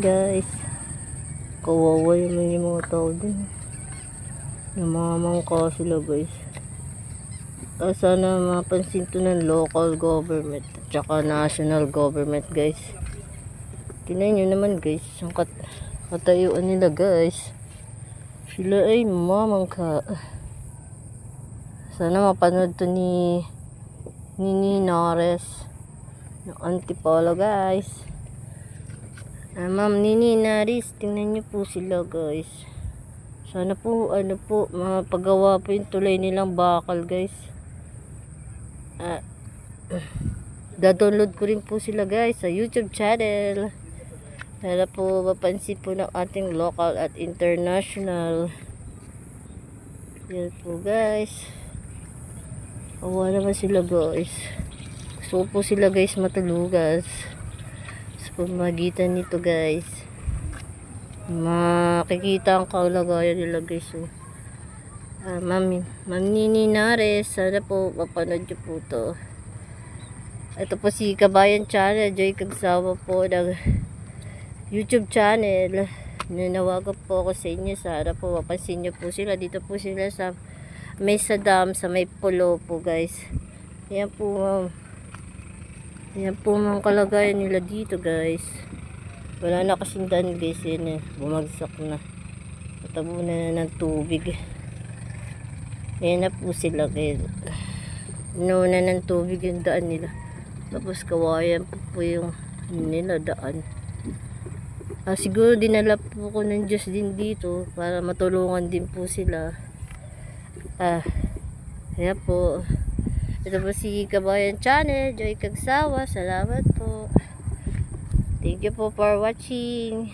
guys. Kawawa naman yung mga tao din. Namamangka sila guys. Ah, sana mapansin to ng local government at saka national government guys. Tingnan nyo naman guys. Ang kat katayuan nila guys. Sila ay mamangka. Sana mapanood to ni Nini Nares. Ng Antipolo guys. Ah, Ma'am Nini Naris, tingnan niyo po sila guys. Sana po, ano po, mapagawa po yung tulay nilang bakal guys. Ah, da-download ko rin po sila guys sa YouTube channel. Para po mapansin po ng ating local at international. Yan po guys. Awa naman sila guys. Gusto po sila guys matulugas. Sa pamagitan nito guys. Makikita ang kalagayan nila guys. Oh. Ah, ma'am, ma'am Nini Nares, sana po mapanood niyo po to. Ito po si Kabayan Channel, Joy Kagsawa po ng YouTube channel. Nanawagan po ako sa inyo. Sana po mapansin niyo po sila. Dito po sila sa Mesa Dam, sa may pulo po guys. Yan po ma'am. Yan po mga kalagayan nila dito guys. Wala na kasing daan guys. Yan eh. Bumagsak na. Natabunan na ng tubig. Yan na po sila guys. Inuuna ng tubig yung daan nila. Tapos kawayan po po yung nila daan. Ah, siguro dinala po ko ng Diyos din dito para matulungan din po sila. Ah, kaya po. Ito po si Kabayan Channel, Joy Kagsawa. Salamat po. Thank you po for watching.